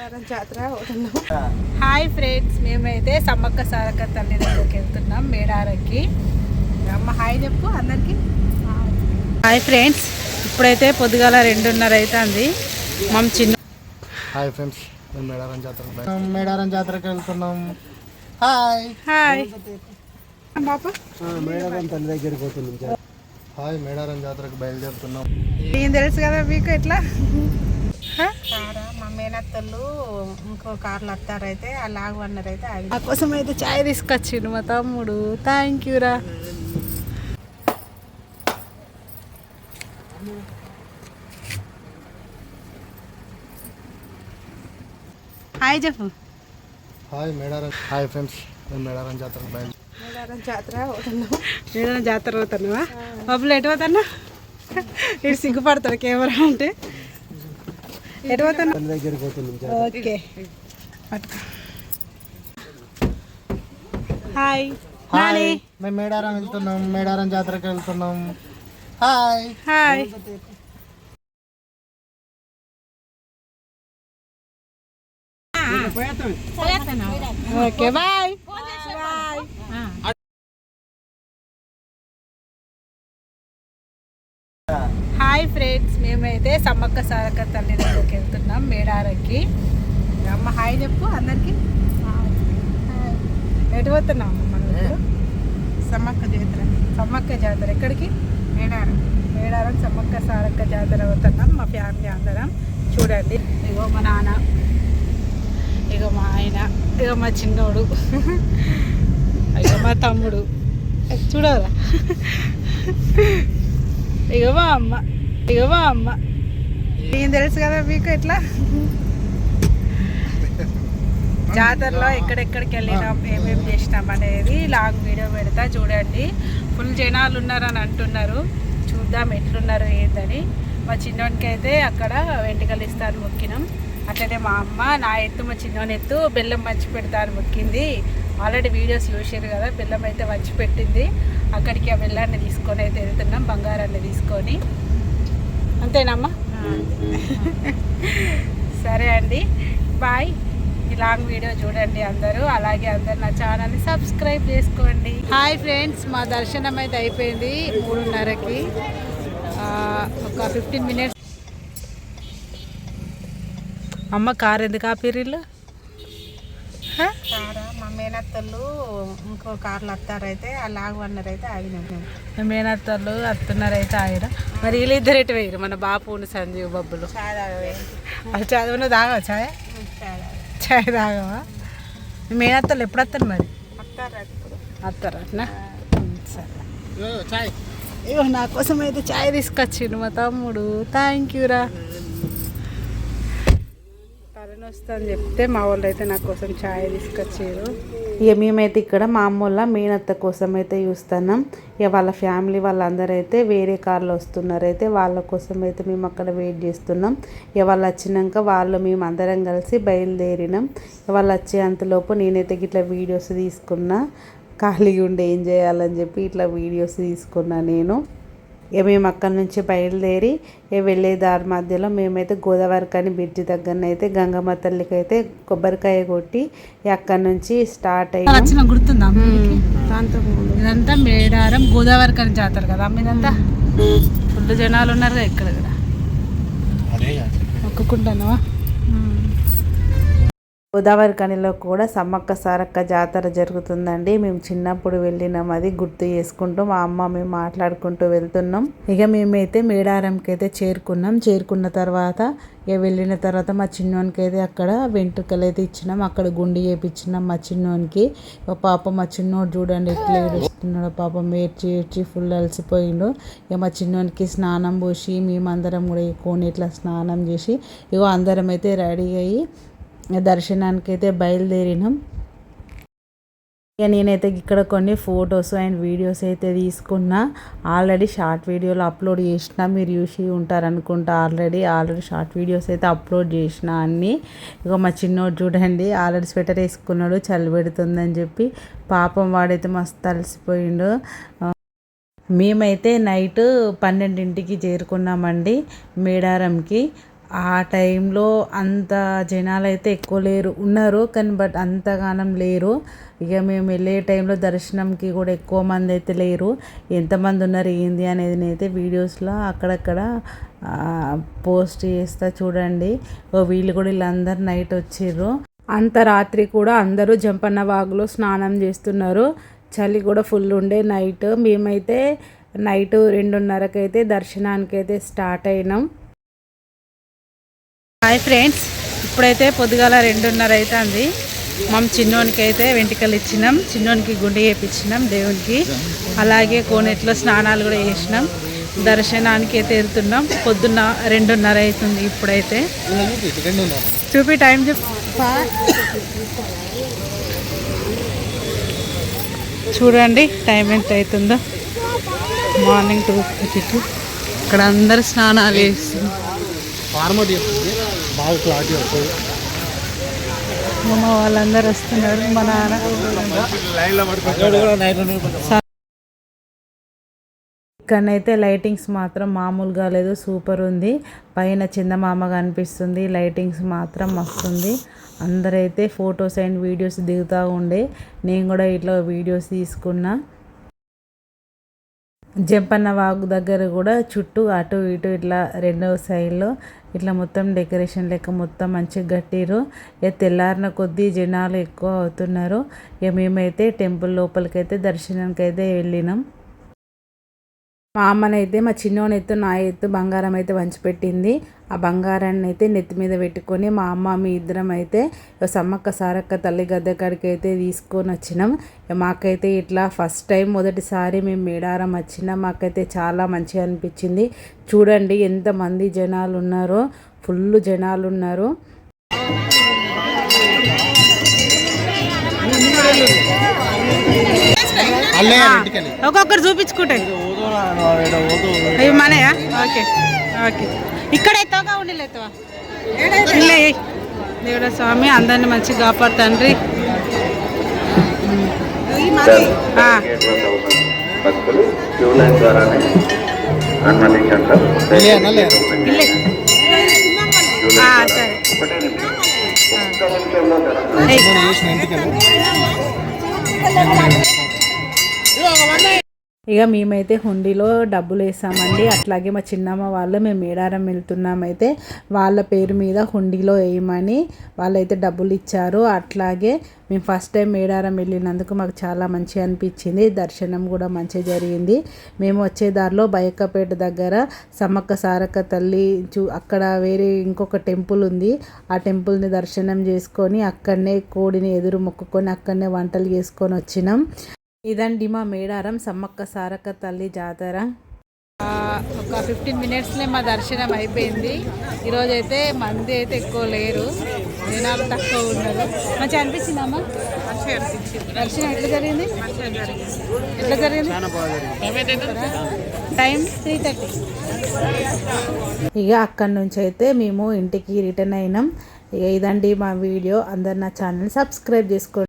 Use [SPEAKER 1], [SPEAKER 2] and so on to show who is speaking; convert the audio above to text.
[SPEAKER 1] మేడారం జాతర పోతున్నాం hi friends మేమైతే సమ్మక్క సారక్క తల్లి దగ్గరికి వెళ్తున్నాం మేడారంకి. అమ్మ హాయ్ చెప్పు అందరికి. హాయ్ ఫ్రెండ్స్ ఇప్పుడైతే పొద్దుగాల రెండున్నర అవుతుంది మా చిన్న
[SPEAKER 2] హాయ్ ఫ్రెండ్స్ మేము మేడారం జాతరకు బయ- మేడారం జాతరకు వెళ్తున్నాం. హాయ్.
[SPEAKER 1] హాయ్. బాప?
[SPEAKER 2] మేడారం తల్లి దగ్గరికి పోతున్నాం హాయ్ మేడారం జాతరకు బయలుదేరుతున్నాం.
[SPEAKER 1] ఏం తెలుసు కదా మీకు ఎట్లా? మా మేనత్తలు ఇంకో కార్లు వస్తారైతే ఆ లాగు అన్నారైతే ఆ కోసం అయితే చాయ్ తీసుకొచ్చిండు మా తమ్ముడు. థ్యాంక్ యూ రా. హాయ్ చెప్పు.
[SPEAKER 2] హాయ్ మేడారం. హాయ్ ఫ్రెండ్స్ మేము మేడారం బయలు
[SPEAKER 1] మేడారం జాతర పోతున్నాం మేడారం జాతర పోతున్నావా బాబులు ఎటు పోతున్నా ఇటు సిగ్గుపడతాడు కెమెరా అంటే ఎటు పోతున్నా ఓకే. హాయ్.
[SPEAKER 2] హాయ్. మేము మేడారం వెళ్తున్నాం మేడారం జాతరకు వెళ్తున్నాం. Hi.
[SPEAKER 1] Hi. Okay bye. Bye. అయితే సమ్మక్క సారక్క తల్లి దగ్గరికి వెళ్తున్నాం మేడారంకి. అమ్మ హాయ్ చెప్పు అందరికి. ఎటు పోతున్నాం మనం సమ్మక్క జాతర. సమ్మక్క జాతర ఎక్కడికి? మేడారం. మేడారం సమ్మక్క సారక్క జాతర పోతున్నాం మా ఫ్యామిలీ అందరం. చూడండి. ఇగో మా నాన్న. ఇగో మా ఆయన. ఇక మా చిన్నోడు. ఇక మా తమ్ముడు. చూడరా? ఇక మా అమ్మ. ఇక మా అమ్మ. ఏం తెలుసు కదా మీకు ఎట్లా? జాతరలో ఎక్కడెక్కడికి వెళ్ళినాం ఏమేమి చేసినాం అనేది లాంగ్ వీడియో పెడతా చూడండి. ఫుల్ జనాలు ఉన్నారని అంటున్నారు. చూద్దాం ఎట్లున్నారు ఏందని. మా చిన్నోనికి అయితే అక్కడ వెంట్రుకలు ఇస్తాను మొక్కినాం. అట్లనే మా అమ్మ నా ఎత్తు మా చిన్నోని ఎత్తు బెల్లం మంచి పెడతాను మొక్కింది. ఆల్రెడీ వీడియోస్ చూసారు కదా బెల్లం అయితే మంచి పెట్టింది. అక్కడికి ఆ బెల్లాన్ని తీసుకొని అయితే వెళ్తున్నాం బంగారాన్ని తీసుకొని. అంతేనమ్మా? సరే అండి. బాయ్. ఈ లాంగ్ వీడియో చూడండి అందరూ. అలాగే అందరు నా ఛానల్ని సబ్స్క్రైబ్ చేసుకోండి. హాయ్ ఫ్రెండ్స్ మా దర్శనం అయితే అయిపోయింది మూడున్నరకి. ఒక ఫిఫ్టీన్ మినిట్స్. అమ్మ కార్ ఎందుకు ఆపిరిల్లు కారా మా మేనత్తలు ఇంకో కార్లు వస్తారైతే ఆ లాగు అన్నారైతే ఆగినాం మేనత్తలు వస్తున్నారైతే ఆగిన మరి వీళ్ళిద్దరు ఎటు వేయరు మన బాపుని సంజీవ్ బబ్బులు. అది చదువును తాగవా ఛాయ్ ఛాయ్ తాగవా? మీ మేనత్తలు ఎప్పుడు వస్తారు మరి? వస్తారు సరే.
[SPEAKER 2] చాయ్
[SPEAKER 1] ఇగో నా కోసం అయితే చాయ్ తీసుకొచ్చిండు మా తమ్ముడు. థ్యాంక్ యూ రా అని చెప్తే మా వాళ్ళు అయితే నా కోసం చాయ్ తీసుకొచ్చారు. ఇక మేమైతే ఇక్కడ మా అమ్మోళ్ళ మేనత్త కోసం అయితే చూస్తున్నాం. ఇక వాళ్ళ ఫ్యామిలీ వాళ్ళందరూ అయితే వేరే కార్లో వస్తున్నారు అయితే వాళ్ళ కోసం అయితే మేము అక్కడ వెయిట్ చేస్తున్నాం. ఇక వాళ్ళు వచ్చినాక వాళ్ళు మేము అందరం కలిసి బయలుదేరినాం. వాళ్ళు వచ్చే అంతలోపు నేనైతే ఇట్లా వీడియోస్ తీసుకున్నా. ఖాళీగా ఉండి ఏం చేయాలని చెప్పి ఇట్లా వీడియోస్ తీసుకున్నా నేను. ఇక మేము అక్కడి నుంచి బయలుదేరి వెళ్ళే దారి మధ్యలో మేమైతే గోదావరి కానీ బ్రిడ్జి దగ్గర అయితే గంగమ్మ తల్లికి అయితే కొబ్బరికాయ కొట్టి అక్కడి నుంచి స్టార్ట్ అయ్యి వచ్చిన గుర్తుందా ఇదంతా మేడారం గోదావరి కానీ జాతర కదా అమ్మ ఇదంతా ఫుల్ జనాలు ఉన్నారు కదా ఇక్కడ కూడా.
[SPEAKER 2] అదే
[SPEAKER 1] మొక్కుకుంటానవా గోదావరి కనిలో కూడా సమ్మక్క సారక్క జాతర జరుగుతుందండి. మేము చిన్నప్పుడు వెళ్ళినాం అది గుర్తు చేసుకుంటూ మా అమ్మ మేము మాట్లాడుకుంటూ వెళ్తున్నాం. ఇక మేమైతే మేడారంకి అయితే చేరుకున్నాం. చేరుకున్న తర్వాత ఇక వెళ్ళిన తర్వాత మా చిన్నోనికి అయితే అక్కడ వెంట్రుకలు అయితే ఇచ్చినాం. అక్కడ గుండి చేపించినాం మా చిన్నోనికి. ఇక పాప మా చిన్నోడు చూడండి ఎట్లా ఏడుస్తున్నాడు పాపం ఏడ్చి ఏడ్చి ఫుల్ అలసిపోయిండు. ఇక మా చిన్నోనికి స్నానం పోసి మేమందరం కూడా ఈ స్నానం చేసి ఇగో అందరం అయితే రెడీ అయ్యి దర్శనానికి అయితే బయలుదేరినాం. ఇక నేనైతే ఇక్కడ కొన్ని ఫొటోస్ అండ్ వీడియోస్ అయితే తీసుకున్నా. ఆల్రెడీ షార్ట్ వీడియోలు అప్లోడ్ చేసిన మీరు చూసి ఉంటారనుకుంటా ఆల్రెడీ. ఆల్రెడీ షార్ట్ వీడియోస్ అయితే అప్లోడ్ చేసిన అన్నీ. ఇక మా చిన్నోడు చూడండి ఆల్రెడీ స్వెటర్ వేసుకున్నాడు చలి పెడుతుందని చెప్పి. పాపం వాడైతే మస్తు అలసిపోయిండు. మేమైతే నైట్ పన్నెండింటికి చేరుకున్నామండి మేడారంకి. ఆ టైంలో అంత జనాలు అయితే ఎక్కువ లేరు ఉన్నారు కానీ బట్ అంతగానం లేరు. ఇక మేము వెళ్ళే టైంలో దర్శనంకి కూడా ఎక్కువ మంది అయితే లేరు. ఎంతమంది ఉన్నారు ఏంది అనేది అయితే వీడియోస్లో అక్కడక్కడ పోస్ట్ చేస్తా చూడండి. ఓ వీళ్ళు కూడా వీళ్ళందరూ నైట్ వచ్చిర్రు. అంత రాత్రి కూడా అందరూ జంపన్న వాగులో స్నానం చేస్తున్నారు. చలి కూడా ఫుల్ ఉండే నైట్. మేమైతే నైట్ రెండున్నరకైతే దర్శనానికి అయితే స్టార్ట్ అయినాం. హాయ్ ఫ్రెండ్స్ ఇప్పుడైతే పొద్దుగాల రెండున్నర అవుతుంది మనం చిన్నోనికి అయితే వెంటికలు ఇచ్చినాం. చిన్నోనికి గుండె చేపించినాం దేవునికి. అలాగే కోనేట్లో స్నానాలు కూడా చేసినాం. దర్శనానికి అయితే వెళ్తున్నాం. పొద్దున్న రెండున్నర అవుతుంది ఇప్పుడైతే. చూపి టైం చూడండి టైం ఎంత అవుతుందో మార్నింగ్ టూ థర్టీ టూ. ఇక్కడ అందరు స్నానాలు చేస్తున్నారు.
[SPEAKER 2] చెప్తుంది బాగా క్లారిటీ వస్తుంది.
[SPEAKER 1] మా వాళ్ళందరూ వస్తున్నారు మా నాన్న. ఇక్కడనైతే లైటింగ్స్ మాత్రం మామూలుగా లేదు సూపర్ ఉంది. పైన చందమామ కనిపిస్తుంది లైటింగ్స్ మాత్రం వస్తుంది అందరైతే ఫొటోస్ అండ్ వీడియోస్ దిగుతూ ఉండే. నేను కూడా ఇట్లా వీడియోస్ తీసుకున్నా. జంపన్న వాగు దగ్గర కూడా చుట్టూ అటు ఇటు ఇట్లా రెండో సైడ్లో ఇట్లా మొత్తం డెకరేషన్ లెక్క మొత్తం మంచిగా కట్టిరు ఇక తెల్లారిన కొద్దీ జనాలు ఎక్కువ అవుతున్నారు. ఇక మేమైతే టెంపుల్ లోపలికైతే దర్శనానికి అయితే వెళ్ళినాం. మా అమ్మనైతే మా చిన్నోనైతే నా ఎత్తు బంగారం అయితే వంచిపెట్టింది. ఆ బంగారాన్ని అయితే నెత్తి మీద పెట్టుకొని మా అమ్మ మీ ఇద్దరం అయితే సమ్మక్క సారక్క తల్లి గద్దె కాడికి అయితే తీసుకొని వచ్చినాం. మాకైతే ఇట్లా ఫస్ట్ టైం మొదటిసారి మేము మేడారం వచ్చినాం మాకైతే చాలా మంచిగా అనిపించింది. చూడండి ఎంతమంది జనాలు ఉన్నారో ఫుల్ జనాలు ఉన్నారు. ఒక్కొక్కరు చూపించుకుంటే ఇవి మనయా ఓకే ఓకే. ఇక్కడ ఎత్తావా? ఉండి ఎత్తావా? ఇల్లే. దేవుడ స్వామి అందరిని మంచిగా కాపాడు తండ్రి. ఆ,
[SPEAKER 3] భక్తులు క్యూ లైన్ ద్వారానే అనుమతించాం సార్
[SPEAKER 1] ఇక మేమైతే హుండీలో డబ్బులు వేసామండి. అట్లాగే మా చిన్నమ్మ వాళ్ళు మేము మేడారం వెళ్తున్నామైతే వాళ్ళ పేరు మీద హుండీలో వేయమని వాళ్ళైతే డబ్బులు ఇచ్చారు. అట్లాగే మేము ఫస్ట్ టైం మేడారం వెళ్ళినందుకు మాకు చాలా మంచిగా అనిపించింది. దర్శనం కూడా మంచిగా జరిగింది. మేము వచ్చే దారిలో బయకపేట దగ్గర సమ్మక్క సారక్క తల్లి చూ అక్కడ వేరే ఇంకొక టెంపుల్ ఉంది. ఆ టెంపుల్ని దర్శనం చేసుకొని అక్కడనే కోడిని ఎదురు మొక్కుకొని అక్కడనే వంటలు చేసుకొని వచ్చినాం. ఇదండి మా మేడారం సమ్మక్క సారక్క తల్లి జాతర. ఒక ఫిఫ్టీన్ మినిట్స్లో మా దర్శనం అయిపోయింది. ఈరోజు అయితే మంది అయితే ఎక్కువ లేరు. జనాలు తక్కువ ఉన్నారు. మంచిగా అనిపించిందమ్మా దర్శనం ఎట్లా జరిగింది? ఎట్లా జరిగింది? Time three thirty. ఇక అక్కడి నుంచి అయితే మేము ఇంటికి రిటర్న్ అయినాం. ఇక ఇదండి మా వీడియో. అందరు నా ఛానల్ సబ్స్క్రైబ్ చేసుకోండి.